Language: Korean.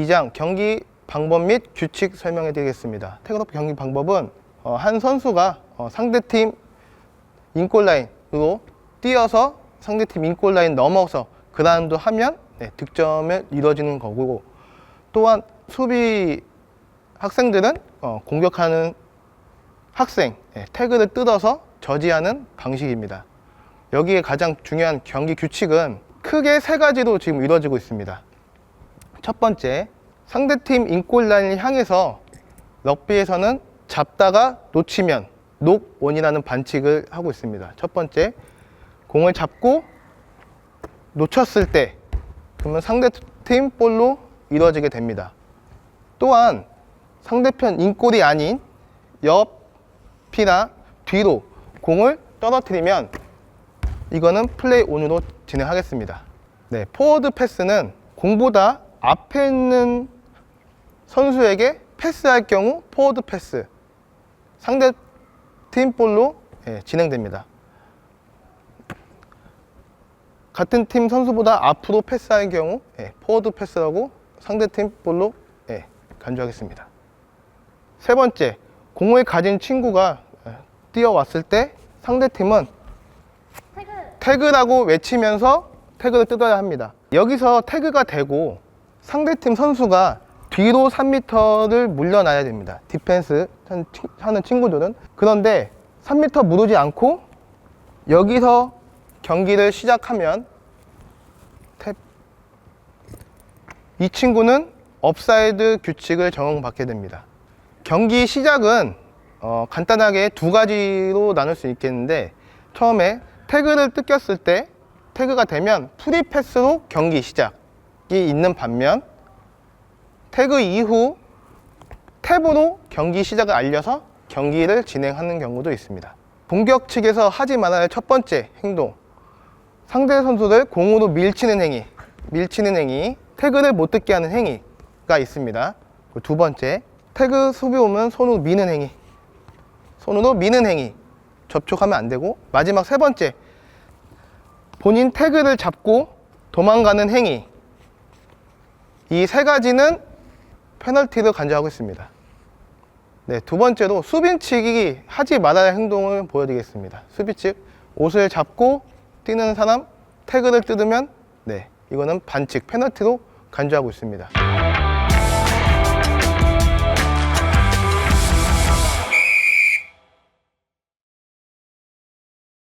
2장 경기 방법 및 규칙 설명해 드리겠습니다. 태그러프 경기 방법은 어, 한 선수가 어, 상대팀 인골 라인으로 뛰어서 상대팀 인골 라인 넘어서 그 라운드 하면 네, 득점이 이루어지는 거고 또한 수비 학생들은 어, 공격하는 학생 예, 태그를 뜯어서 저지하는 방식입니다. 여기에 가장 중요한 경기 규칙은 크게 세 가지로 지금 이루어지고 있습니다. 첫 번째, 상대팀 인골 라인을 향해서 럭비에서는 잡다가 놓치면 녹원이라는 반칙을 하고 있습니다. 첫 번째, 공을 잡고 놓쳤을 때 그러면 상대팀 볼로 이루어지게 됩니다. 또한 상대편 인골이 아닌 옆이나 뒤로 공을 떨어뜨리면 이거는 플레이 온으로 진행하겠습니다. 네, 포워드 패스는 공보다 앞에 있는 선수에게 패스할 경우 포워드 패스 상대 팀 볼로 예, 진행됩니다. 같은 팀 선수보다 앞으로 패스할 경우 예, 포워드 패스라고 상대 팀 볼로 예, 간주하겠습니다. 세 번째, 공을 가진 친구가 예, 뛰어왔을 때 상대 팀은 태그 태그라고 외치면서 태그를 뜯어야 합니다. 여기서 태그가 되고 상대팀 선수가 뒤로 3m를 물러나야 됩니다. 디펜스 한- 하는 친구들은. 그런데 3m 무르지 않고 여기서 경기를 시작하면 탭. 이 친구는 업사이드 규칙을 적용받게 됩니다. 경기 시작은 어, 간단하게 두 가지로 나눌 수 있겠는데 처음에 태그를 뜯겼을 때 태그가 되면 프리 패스로 경기 시작이 있는 반면 태그 이후 탭으로 경기 시작을 알려서 경기를 진행하는 경우도 있습니다. 공격 측에서 하지 말아야 할 첫 번째 행동 상대 선수를 공으로 밀치는 행위, 밀치는 행위, 태그를 못 듣게 하는 행위가 있습니다. 두 번째, 태그 수비 오면 손으로 미는 행위, 손으로 미는 행위, 접촉하면 안 되고 마지막 세 번째, 본인 태그를 잡고 도망가는 행위. 이 세 가지는 페널티를 간주하고 있습니다. 네, 두 번째로 수빈 측이 하지 말아야 할 행동을 보여드리겠습니다. 수비 측 옷을 잡고 뛰는 사람 태그를 뜯으면 네, 이거는 반칙 페널티로 간주하고 있습니다.